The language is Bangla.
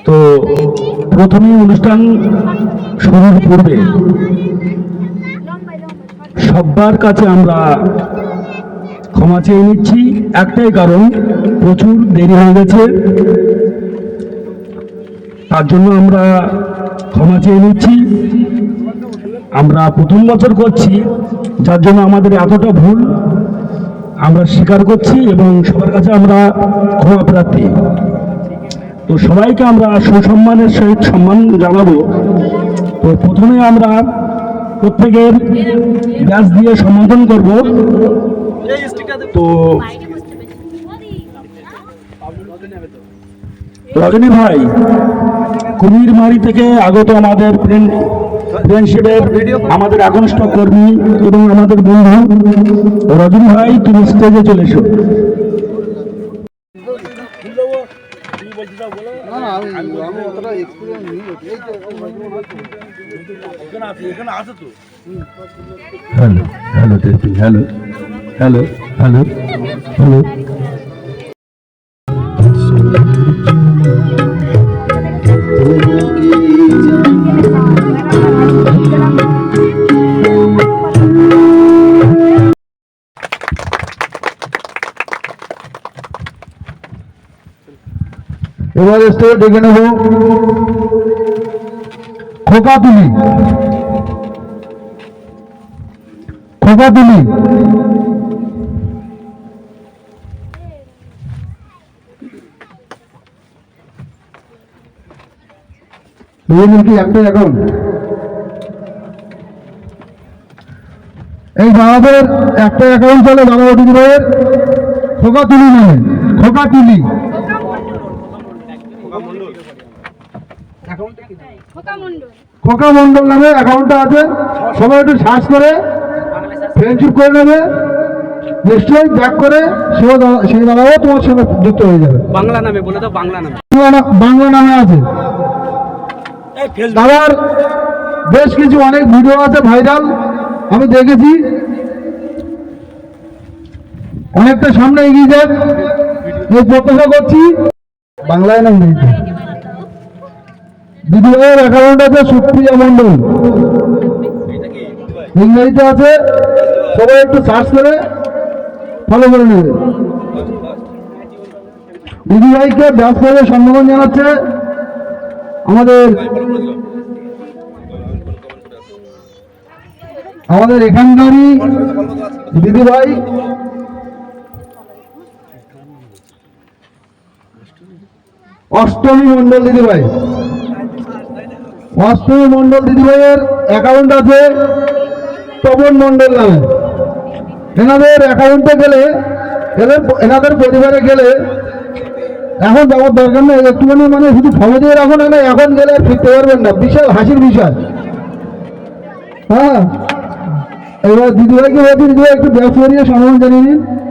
তো প্রথমে অনুষ্ঠান শুরুর পূর্বে সবার কাছে আমরা ক্ষমা চেয়ে নিচ্ছি। একটাই কারণ, প্রচুর দেরি হয়ে গেছে। তার জন্য আমরা ক্ষমা চেয়ে নিচ্ছি। আমরা প্রথম বছর করছি, যার জন্য আমাদের এতটা ভুল আমরা স্বীকার করছি এবং সবার কাছে আমরা ক্ষমা প্রার্থী। তো সবাইকে আমরা সুসম্মানের সহিত সম্মান জানাব। তো প্রথমে আমরা প্রত্যেকের ব্যাস দিয়ে সম্বোধন করব। তো রজনী ভাই কুমিরমারি থেকে আগত আমাদের ফ্রেন্ড ফ্রেন্ডশিপের আমাদের একনিষ্ঠ কর্মী এবং আমাদের বন্ধু। রজনী ভাই, তুমি স্টেজে চলে এসো। Hello hello hello hello hello hello এবার স্টেজ ডেকে নেব। খোকা তুলি। খোকা তুলি। কি একটা অ্যাকাউন্ট এই বাবাদের একটা অ্যাকাউন্ট চলে, বাবা ওটিপি ভাইয়ের খোকা তুলি নামে। খোকা তুলি। খোকা মন্ডল নামে অ্যাকাউন্টটা আছে। সবাই একটু সার্চ করে ফ্রেন্ডশিপ করে নেবে। নিশ্চয়ই ব্যাক করে সেই দাদাও তোমার সঙ্গে যুক্ত হয়ে যাবে। বাংলা নামে বলে দাও বাংলা নামে। বাংলা বাংলা নামে আছে। দাদার বেশ কিছু অনেক ভিডিও আছে ভাইরাল আমি দেখেছি। অনেকটা সামনে এগিয়ে যাক। এই প্রত্যাশা করছি বাংলায় দিয়েছি দিদি ভাইয়ের অ্যাকাউন্ট আছে সুপ্রিয়া মন্ডল ইংরেজিতে আছে, সবাই একটু সার্চ করে ফলো করে নেবে। দিদি ভাইকে ব্যাস করে সম্বোধন জানাচ্ছে আমাদের আমাদের এখানকারই দিদি অষ্টমী মন্ডল দিদিভাই। অষ্টমী মন্ডল দিদিভাইয়ের অ্যাকাউন্ট আছে তপন মন্ডল নামে। এনাদের অ্যাকাউন্টে গেলে, এদের এনাদের পরিবারে গেলে, এখন যাওয়ার দরকার নেই। একটুখানি মানে শুধু ফলো দিয়ে রাখুন না এখন গেলে আর ফিরতে পারবেন না। বিশাল হাসির বিষয়। হ্যাঁ? এবার দিদিভাইকে বলছি, দিদিভাই একটু ব্যবসা নিয়ে সম্মান জানিয়ে দিন।